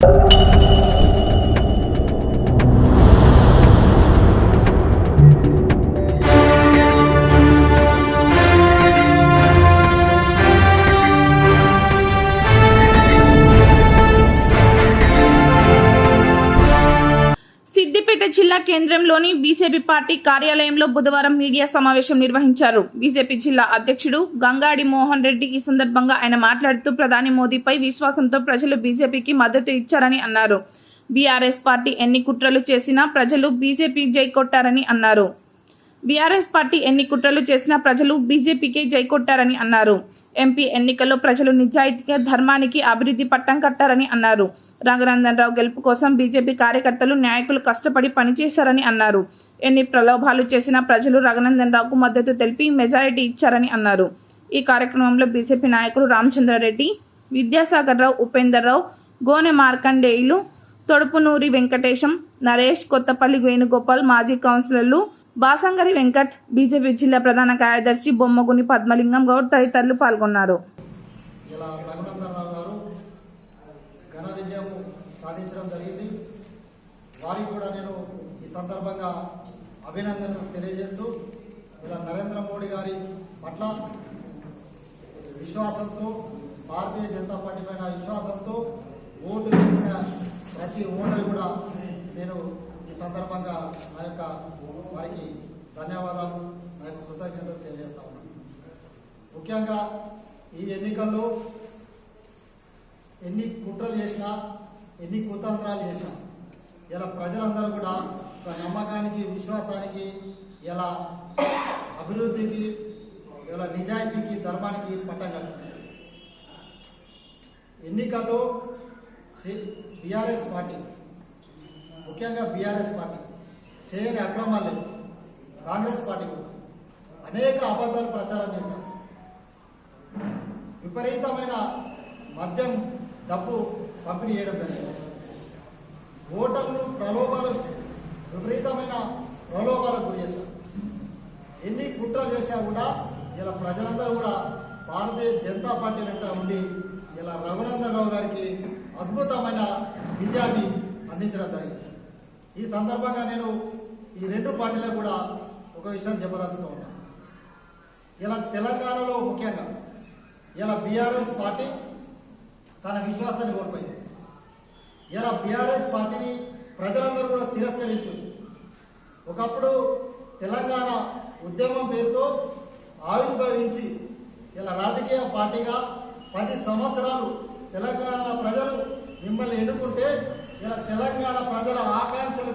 you. Siddipet జిల్లా కేంద్రంలోని BJP party కార్యాలయంలో బుధవారం మీడియా సమావేశం నిర్వహించారు. బీజేపీ జిల్లా అధ్యక్షుడు గంగాడి మోహన్ రెడ్డి ఈ సందర్భంగా ఆయన మాట్లాడుతూ ప్రధాని మోదీపై విశ్వాసంతో ప్రజలు బీజేపీకి మద్దతు ఇచ్చారని అన్నారు. బీఆర్ఎస్ పార్టీ ఎన్ని కుట్రలు చేసినా ప్రజలు బీజేపీ జై కొట్టారని అన్నారు. బీఆర్ఎస్ పార్టీ ఎన్ని కుట్రలు చేసినా ప్రజలు బీజేపీకే జై కొట్టారని అన్నారు. ఎంపీ ఎన్నికల్లో ప్రజలు నిజాయితీగా ధర్మానికి అభివృద్ధి పట్టం కట్టారని అన్నారు. రంగనందన్ రావు గెలుపు కోసం బీజేపీ కార్యకర్తలు నాయకులు కష్టపడి పనిచేశారని అన్నారు. ఎన్ని ప్రలోభాలు చేసినా ప్రజలు రఘునందన్ రావుకు మద్దతు తెలిపి మెజారిటీ ఇచ్చారని అన్నారు. ఈ కార్యక్రమంలో బీజేపీ నాయకులు రామచంద్రారెడ్డి విద్యాసాగర్ రావు ఉపేందర్ రావు గోనె మార్కండేయులు తొడుపునూరి వెంకటేశం నరేష్ కొత్తపల్లి వేణుగోపాల్ మాజీ కౌన్సిలర్లు బాసంగరి వెంకట్ బీజేపీ జిల్లా ప్రధాన కార్యదర్శి బొమ్మగుని పద్మలింగం గౌడ్ తదితరులు పాల్గొన్నారు. ఇలా గారు సాధించడం జరిగింది. వారికి కూడా నేను ఈ సందర్భంగా అభినందనలు తెలియజేస్తూ ఇలా నరేంద్ర మోడీ గారి పట్ల విశ్వాసంతో భారతీయ జనతా పార్టీ పైన విశ్వాసంతో ఓటు వేసిన ప్రతి ఓటరు కూడా నేను ఈ సందర్భంగా నా యొక్క వారికి ధన్యవాదాలు నా యొక్క కృతజ్ఞతలు తెలియజేస్తా ఉన్నాను. ముఖ్యంగా ఈ ఎన్నికల్లో ఎన్ని కుట్రలు చేసినా ఎన్ని కుతంత్రాలు చేసినా ఇలా ప్రజలందరూ కూడా ఒక నమ్మకానికి విశ్వాసానికి ఇలా అభివృద్ధికి ఇలా నిజాయితీకి ధర్మానికి పట్టం ఎన్నికల్లో బీఆర్ఎస్ పార్టీ ముఖ్యంగా బీఆర్ఎస్ పార్టీ చేయని అక్రమాలు లేవు. కాంగ్రెస్ పార్టీ కూడా అనేక అబద్ధాలు ప్రచారం చేశారు. విపరీతమైన మద్యం డబ్బు పంపిణీ చేయడం జరిగింది. ఓటర్లు ప్రలోభాలు విపరీతమైన ప్రలోభాలకు గురి చేశారు. ఎన్ని కుట్రలు చేసినా కూడా ఇలా ప్రజలందరూ కూడా భారతీయ జనతా పార్టీ వెంట ఉండి ఇలా రఘునందన్ రావు గారికి అద్భుతమైన విజయాన్ని అందించడం జరిగింది. ఈ సందర్భంగా నేను ఈ రెండు పార్టీలకు కూడా ఒక విషయం చెప్పదలుచుకో ఉన్నాను. ఇలా తెలంగాణలో ముఖ్యంగా ఇలా బీఆర్ఎస్ పార్టీ తన విశ్వాసాన్ని కోల్పోయింది. ఇలా బీఆర్ఎస్ పార్టీని ప్రజలందరూ కూడా తిరస్కరించు ఒకప్పుడు తెలంగాణ ఉద్యమం పేరుతో ఆవిర్భవించి ఇలా రాజకీయ పార్టీగా పది సంవత్సరాలు తెలంగాణ ప్రజలు మిమ్మల్ని ఎన్నుకుంటే ఇలా తెలంగాణ ప్రజల ఆకాంక్షలు